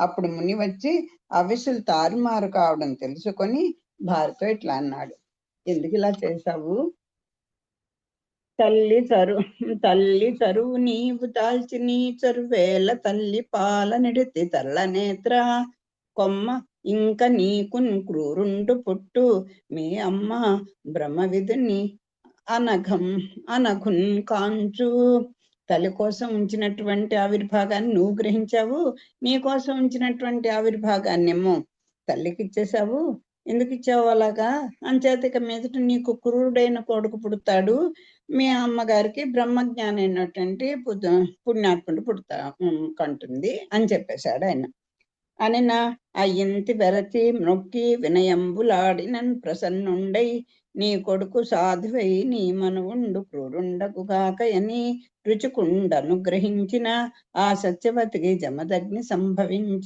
అప్పుడు ముని వచ్చి అవిసులు తారుమారు కావడం తెలుసుకొని భార్యతో ఇట్లా అన్నాడు. ఎందుకు ఇలా చేశావు? తల్లి చరు తల్లి చరువు నీవు దాల్చి నీ చరువేల తల్లి పాల నిడితి తల్ల నేత్ర. కొమ్మ ఇంక నీకు క్రూరుండు పుట్టు. మీ అమ్మ బ్రహ్మ విధుని అనఘం అనఘున్ కాంచు. తల్లి కోసం ఉంచినటువంటి ఆవిర్భాగాన్ని నువ్వు గ్రహించావు నీ కోసం ఉంచినటువంటి ఆవిర్భాగాన్ని ఏమో తల్లికి ఇచ్చేసావు ఎందుకు ఇచ్చావు అలాగా? అంచేతిక మీదట నీకు క్రూరుడైన కొడుకు పుడతాడు. మీ అమ్మగారికి బ్రహ్మజ్ఞానం అయినటువంటి పుణ్యాత్ముడు పుడతా కంటుంది అని చెప్పేశాడు ఆయన. అనిన అయ్యింతి వెరచి నొక్కి వినయంబులాడినన్ ప్రసన్నుండై నీ కొడుకు సాధువై నీ మనవుండు క్రూరుండగుగాకయని రుచికుండను గ్రహించిన ఆ సత్యవతికి జమదగ్ని సంభవించే